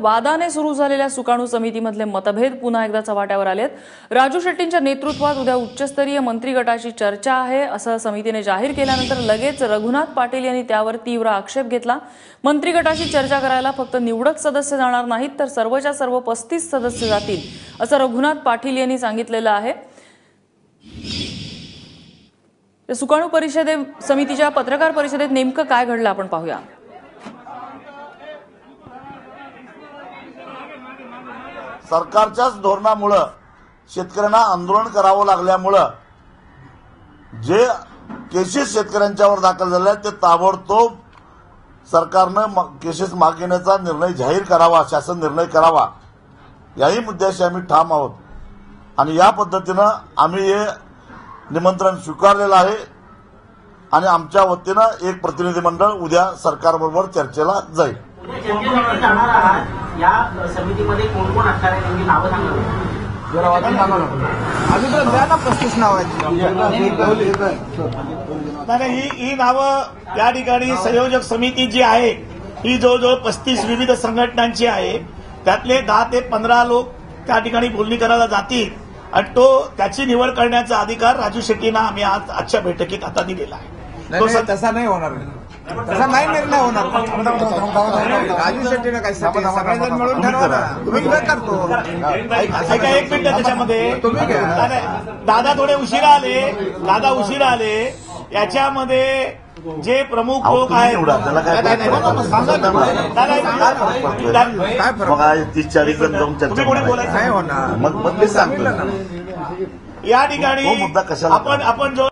वादाने सुरू झालेल्या सुकाणू समितीमधले मतभेद पुन्हा एकदा चव्हाट्यावर आलेत. राजू शेट्टींच्या नेतृत्वात उद्या उच्चस्तरीय मंत्री गटाची चर्चा आहे असं समितीने जाहीर केल्यानंतर लगेच रघुनाथ पाटील यांनी त्यावर तीव्र आक्षेप घेतला. मंत्री गटाशी चर्चा करायला फक्त निवडक सदस्य जाणार नाहीत तर सर्वच्या सर्व पस्तीस सदस्य जातील असं रघुनाथ पाटील यांनी सांगितलेलं आहे. सुकाणू परिषदे समितीच्या पत्रकार परिषदेत नेमकं काय घडलं आपण पाहूया. सरकारच्याच धोरणामुळं शेतकऱ्यांना आंदोलन करावं लागल्यामुळं जे केसेस शेतकऱ्यांच्यावर दाखल झाले ते ताबडतोब सरकारनं म- केसेस मागे घेण्याचा निर्णय जाहीर करावा शासन निर्णय करावा. याही मुद्द्याशी आम्ही ठाम आहोत. आणि या पद्धतीनं आम्ही हे निमंत्रण स्वीकारलेलं आहे. आणि आमच्या वतीनं एक प्रतिनिधी मंडळ उद्या सरकारबरोबर चर्चेला जाईल. या समितीमध्ये कोण कोण असणार आहे त्यांची नावं सांगा नाही ही ही नावं या ठिकाणी संयोजक समिती जी आहे ही जवळजवळ पस्तीस विविध संघटनांची आहे. त्यातले दहा ते पंधरा लोक त्या ठिकाणी बोलणी करायला जातील आणि तो त्याची निवड करण्याचा अधिकार राजू शेट्टींना आम्ही आज आजच्या बैठकीत आता दिलेला आहे. नाही, नाही, तसा नाही होणार तसा नाही निर्णय होणार राजू शेट्टीनं काय साठी सगळेजण मिळून ठरवा ना तुम्ही काय करतो ऐका एक मिनिट त्याच्यामध्ये तुम्ही घ्या. दादा थोडे उशिरा आले दादा उशिरा आले याच्यामध्ये जे प्रमुख लोक तुम्ही आहेत निवडा त्याला काय नाही, नाही, नाही, सांगा ना. दादा, दादा, काय फरक मग आज तीस चाळीस जण जाऊन चर्चा तुम्ही कोणी करायची. बोलायचं नाही होणार मग मग मी सांगतो सांगितलं ना. या ठिकाणी तो मुद्दा कशाला आपण आपण जो